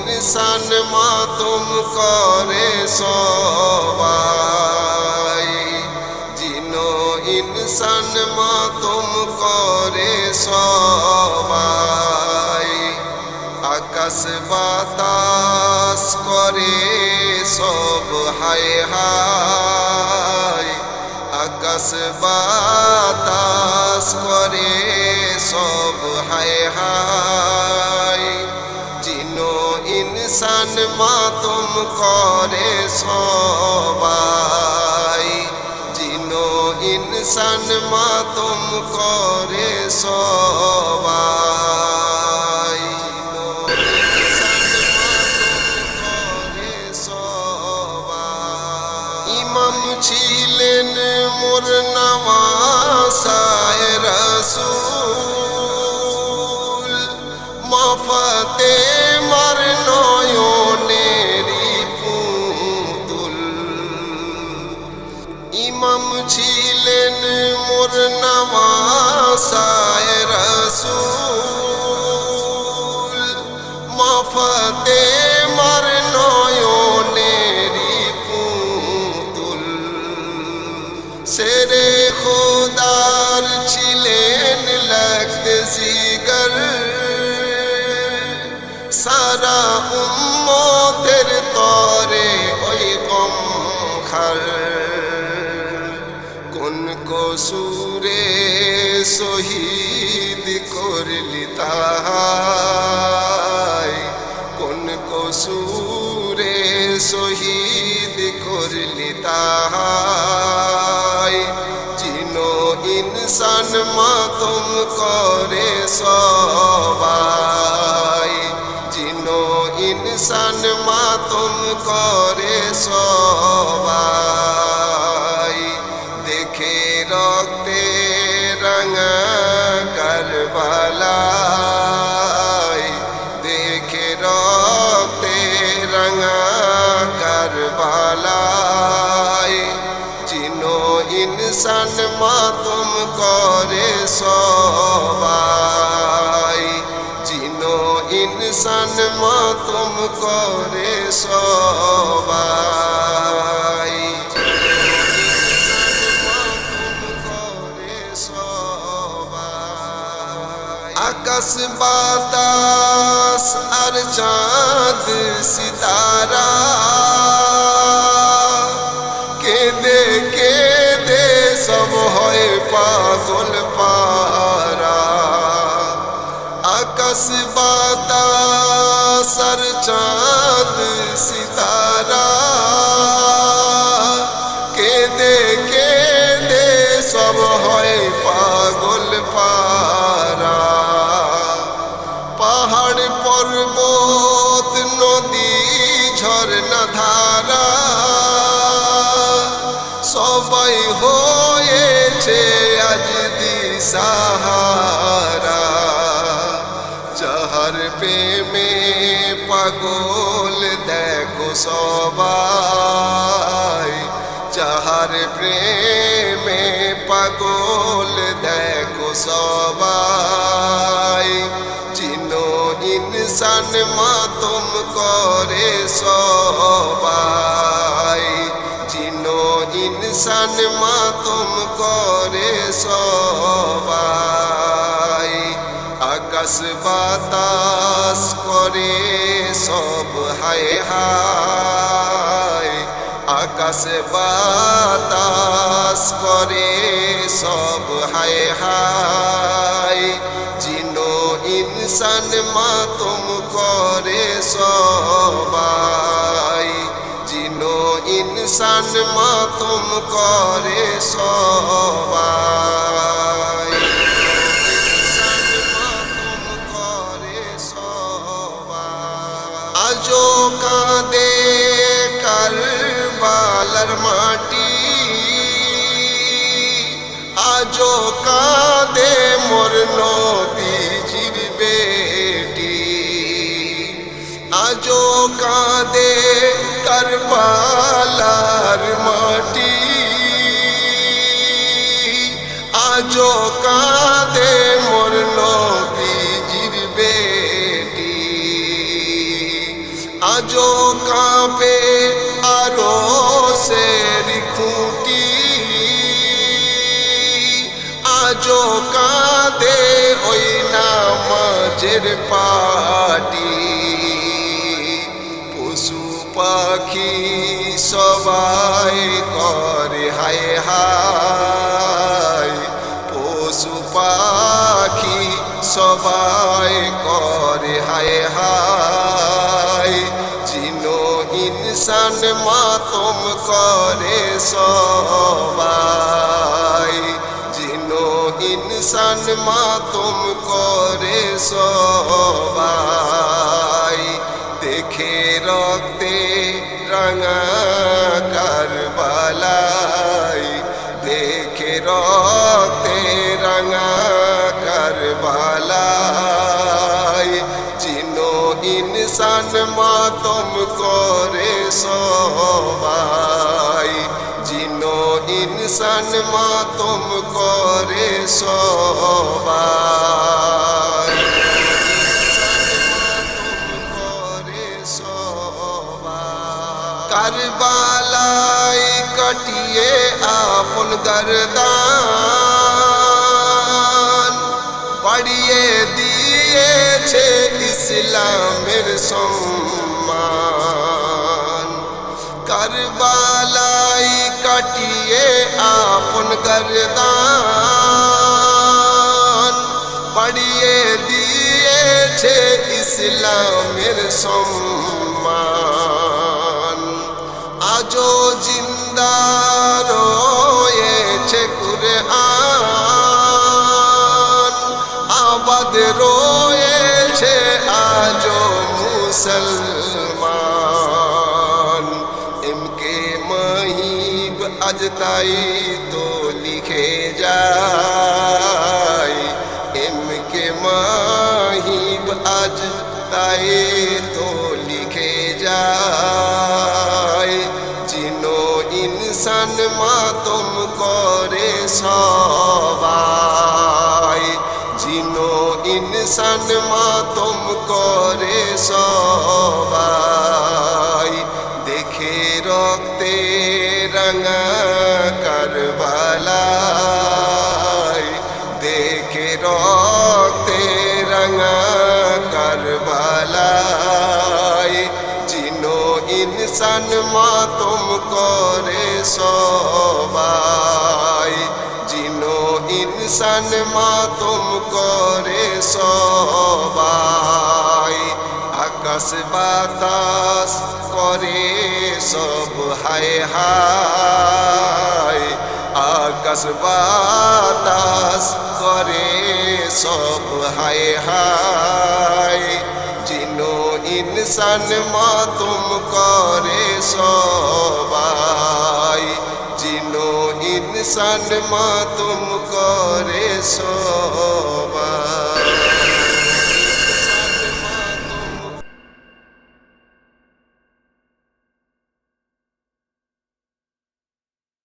ইনসান মাতুম করে সবাই। জিনো ইনসান মাতুম করে সবাই। আকাশ বাতাস করে সব, হায় হায়। আকাশ বাতাস করে সব, হায় হায়। ইনসান মাতুম করে সবাই। জিনো ইনসান মাতুম করে সবাই। ইমাম ছিলেন মোর নামাসায় রসুল। ইমাম ছিলেন মোর নামাসায় রসুল। মফতে মার নয়নেরি পুতুল। সেরে খোদার ছিলেন লাগতে কসুরে শহীদ করলি তাহাই কোন কসুরে শহীদ করলি তাহাই চিনো ইনসান মাতুম করে সবাই। চিনো ইনসান মাতুম করে সবাই চিনো ইনসান মাতুম করে সবাই। আকাশ বাতাস আর চাঁদ সিতারা। দিশাহারা যাহার প্রেমে পাগল দেখো সবাই। যাহার প্রেমে পাগল দেখো সবাই। চিনো ইনসান মাতুম করে সবাই। চিনো ইনসান মাতুম করে সবাই। আকাশ বাতাস করে সব, হায় হায়। আকাশ বাতাস করে সব, হায় হায়। জিনো ইনসান মাতুম করে সবাই। জিনো ইনসান মাতুম করে সবাই। মাটি। আজো কাঁদে মোর নদীজির বেটি। আজো কাঁদে কারবালার মাটি। আজো কাঁদে মোর নবীজির বেটি। আজো কাঁপে নামাজের পাটি, পশু পাখি সবাই করে, হায় হায়। পশু পাখি সবাই করে, হায় হায়। জিনো ইনসান মাতম করে সবাই। ইনসান মাতম করে সবাই। দেখে রক্তে রাঙা কারবালাই। দেখে রক্তে রাঙা কারবালাই। জিনো ইনসান মাতম করে ইনসান মাতম করে সবাই। কারবালাই কাটিয়ে আপন গরদান বাড়িয়ে দিয়েছে ইসলামের সম্মান। কারবালাই কাটিয়ে আপন গরদান বাড়িয়ে দিয়েছে ইসলামের সম্মান আজও জিন্দা রয়েছে কুরআন আবাদ রয়েছে আজও মুসলমান তাই তো লিখে যায় এমকে মাহিব আজ তাই তো লিখে যায় জিনো ইনসান মাতম করে সবাই। জিনো ইনসান মাতম করে সবাই ইনসান মাতম করে সবাই। জিনো ইনসান মাতম করে সবাই। আকাশ বাতাস করে সব, হায় হায়। আকাশ বাতাস করে সব, হায় হায়। ইনসান মাতুম করে সবাই। জিনো ইনসান মাতুম করে সবাই।